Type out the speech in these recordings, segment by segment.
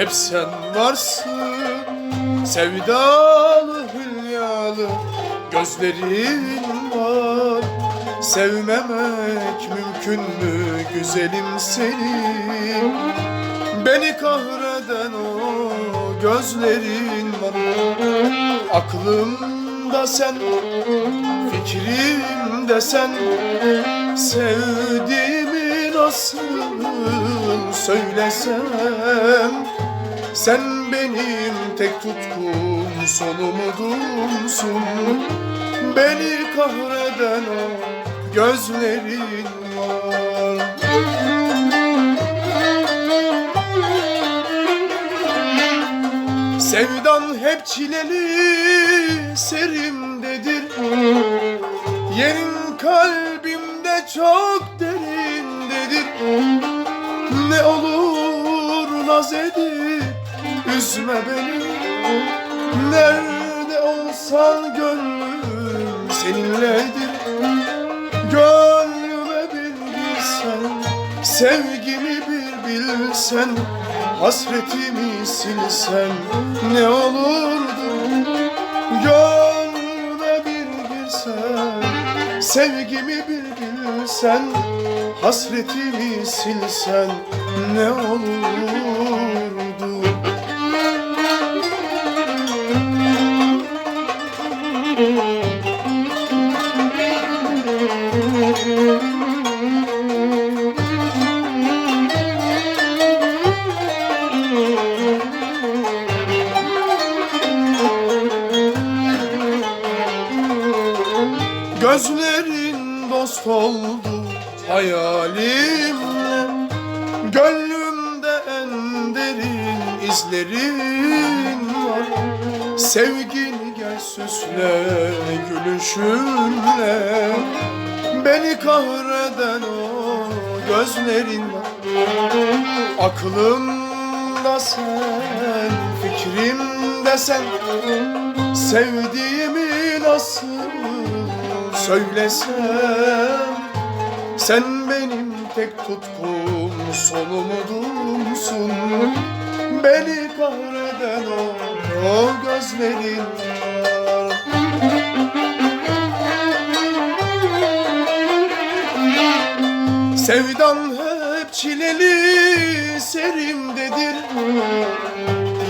Hep sen varsın Sevdalı hülyalı. Gözlerin var Sevmemek mümkün mü güzelim seni Beni kahreden o gözlerin var. Aklımda sen, fikrimde sen. Sevdiğimi nasıl söylesem Sen benim tek tutkum son umudumsun. Beni kahreden o gözlerin var. Sevdan hep çileli serimdedir Yerin kalbimde çok derindedir Ne olur naz edip üzme beni. Nerede olsan gönlüm seninledir. Gönlüme bir bilsen Sevgimi bir bilsen Hasretimi silsen Ne olurdu? Gönlüme bir girsen Sevgimi bir bilsen Hasretimi silsen Ne olurdu Gözlerin dost oldu hayalimle. Gönlümde en derin izlerin var. Sevgini gel süsle gülüşünle. Beni kahreden o gözlerin var. Aklımda sen, fikrimde sen. Sevdiğimi nasıl söylesem Sen benim tek tutkum son umudumsun Beni kahreden o, o gözlerin Sevdan hep çileli serimdedir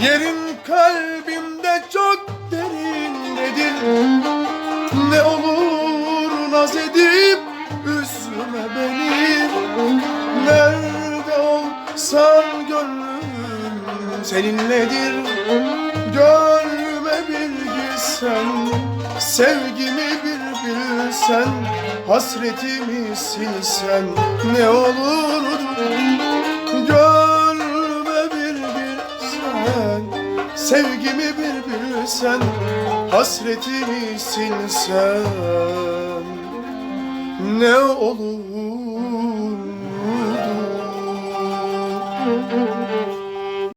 Yerin kalbimde çok derindedir Ne olur naz edip üzme beni. Nerede olsan gönlüm seninledir. Gönlüme bir girsen Sevgimi bir bilsen Hasretimi silsen Ne olurdu? Gönlüme bir girsen Sevgimi bir bilsen Hasretimi silsen Ne olur